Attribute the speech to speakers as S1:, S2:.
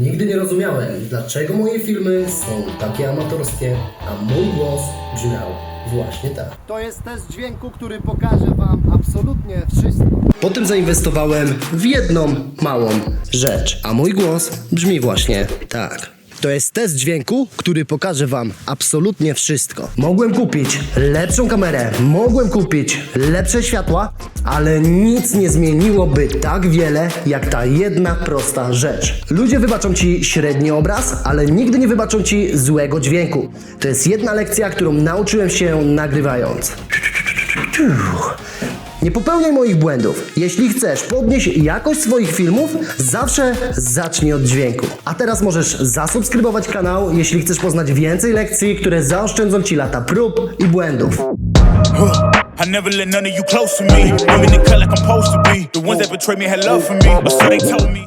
S1: Nigdy nie rozumiałem, dlaczego moje filmy są takie amatorskie, a mój głos brzmiał właśnie tak.
S2: To jest test dźwięku, który pokaże Wam absolutnie wszystko.
S1: Potem zainwestowałem w jedną małą rzecz, a mój głos brzmi właśnie tak. To jest test dźwięku, który pokaże Wam absolutnie wszystko. Mogłem kupić lepszą kamerę, mogłem kupić lepsze światła, ale nic nie zmieniłoby tak wiele, jak ta jedna prosta rzecz. Ludzie wybaczą Ci średni obraz, ale nigdy nie wybaczą Ci złego dźwięku. To jest jedna lekcja, którą nauczyłem się nagrywając. Nie popełniaj moich błędów. Jeśli chcesz podnieść jakość swoich filmów, zawsze zacznij od dźwięku. A teraz możesz zasubskrybować kanał, jeśli chcesz poznać więcej lekcji, które zaoszczędzą Ci lata prób i błędów.
S3: I never let none of you close to me. I'm in the cut like I'm supposed to be. The ones that me had love for me, so they told me.